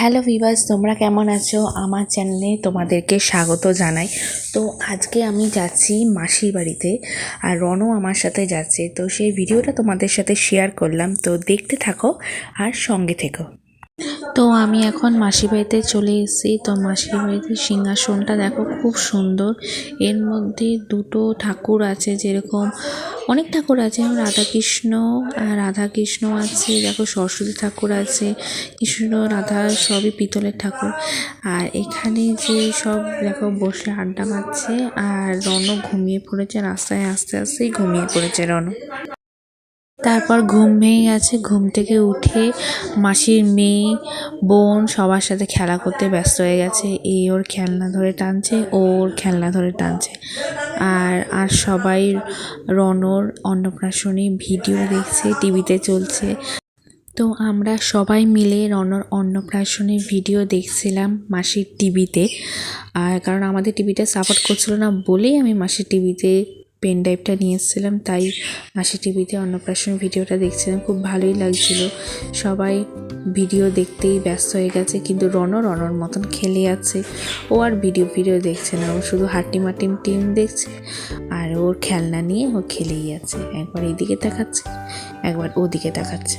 Hello viewers তোমরা কেমন আছো? আমার চ্যানেলে তোমাদেরকে স্বাগত জানাই। তো আজকে আমি যাচ্ছি মাসির বাড়িতে আর রনও আমার সাথে যাচ্ছে। তো সেই ভিডিওটা তোমাদের সাথে শেয়ার করলাম। তো দেখতে থাকো আর সঙ্গে থেকো। তো আমি এখন মাসির বাড়িতে চলে এসেছি। তো মাসির বাড়িতে সিংহাসনটা দেখো, খুব সুন্দর। এর মধ্যে দুটো ঠাকুর আছে যেরকম অনেক ঠাকুর আছে, যেমন রাধাকৃষ্ণ রাধাকৃষ্ণ আছে, দেখো সরস্বতী ঠাকুর আছে, কৃষ্ণ, রাধা সবই পিতলের ঠাকুর। আর এখানে যে সব, দেখো বসে আড্ডা মারছে, আর রণ ঘুমিয়ে পড়েছে, রাস্তায় আস্তে আস্তেই ঘুমিয়ে পড়েছে রণ তারপর ঘুম ভেঙে গেছে। ঘুম থেকে উঠে মাসির মেয়ে, বোন সবার সাথে খেলা করতে ব্যস্ত হয়ে গেছে। এ ওর খেলনা ধরে টানছে, ও ওর খেলনা ধরে টানছে। আর আর সবাই রনর অন্নপ্রাশনী ভিডিও দেখছে, টিভিতে চলছে। তো আমরা সবাই মিলে রনর অন্নপ্রাশনের ভিডিও দেখছিলাম মাসির টিভিতে। আর কারণ আমাদের টিভিটা সাপোর্ট করছিল না বলেই আমি মাসির টিভিতে পেন ড্রাইভটা নিয়ে এসেছিলাম, তাই মাসির টিভিতে অন্নপ্রাশন ভিডিওটা দেখছিলাম, খুব ভালোই লাগছিল। সবাই ভিডিও দেখতেই ব্যস্ত হয়ে গেছে, কিন্তু রণ রনর মতন খেলে আছে। ও আর ভিডিও ভিডিও দেখছে না, ও শুধু হাট্টিমা টিম টিম দেখছে, আর ওর খেলনা নিয়ে ও খেলেই আছে। একবার এইদিকে দেখাচ্ছে একবার ওদিকে দেখাচ্ছে